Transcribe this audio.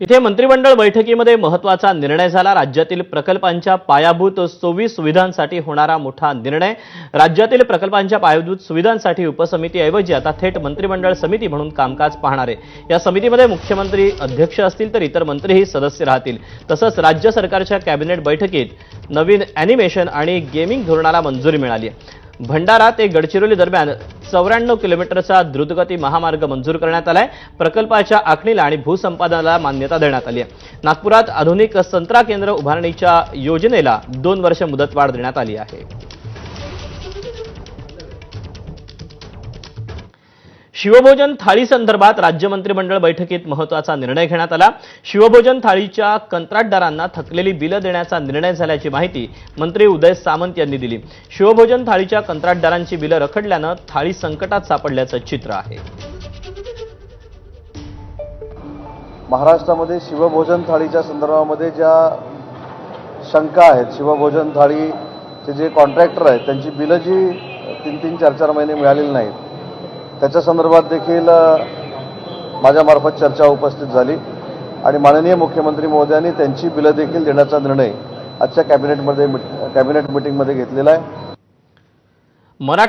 तिथे मंत्रिमंडळ बैठकीमध्ये महत्त्वाचा निर्णय झाला. राज्यातील प्रकल्पांच्या पायाभूत सोयी सुविधांसाठी होणारा मोठा निर्णय. राज्यातील प्रकल्पांच्या पायाभूत सुविधांसाठी उपसमितीऐवजी आता थेट मंत्रिमंडळ समिती म्हणून कामकाज पाहणार आहे. या समितीमध्ये मुख्यमंत्री अध्यक्ष असतील तर इतर मंत्रीही सदस्य राहतील. तसंच राज्य सरकारच्या कॅबिनेट बैठकीत नवीन अॅनिमेशन आणि गेमिंग धोरणाला मंजुरी मिळाली आहे. भंडारा ते गडचिरोली दरम्यान चौऱ्याण्णव किलोमीटरचा द्रुतगती महामार्ग मंजूर करण्यात आलाय. प्रकल्पाच्या आखणीला आणि भूसंपादनाला मान्यता देण्यात आली आहे. नागपुरात आधुनिक संत्रा केंद्र उभारणीच्या योजनेला दोन वर्ष मुदतवाढ देण्यात आली आहे. शिवभोजन थाळी संदर्भात राज्य मंत्रिमंडळ बैठकीत महत्त्वाचा निर्णय घेण्यात आला. शिवभोजन थाळीच्या कंत्राटदारांना थकलेली बिलं देण्याचा निर्णय झाल्याची माहिती मंत्री उदय सामंत यांनी दिली. शिवभोजन थाळीच्या कंत्राटदारांची बिलं रखडल्यानं थाळी संकटात सापडल्याचं चित्र आहे. महाराष्ट्रामध्ये शिवभोजन थाळीच्या संदर्भामध्ये ज्या शंका आहेत शिवभोजन थाळीचे जे कॉन्ट्रॅक्टर आहेत त्यांची बिलं जी तीन तीन चार चार महिने मिळालेली नाहीत त्याच्या संदर्भात देखील माझ्यामार्फत चर्चा उपस्थित झाली आणि माननीय मुख्यमंत्री महोदयांनी त्यांची बिलं देखील देण्याचा निर्णय आजच्या कॅबिनेटमध्ये कॅबिनेट मिटिंगमध्ये घेतलेला आहे.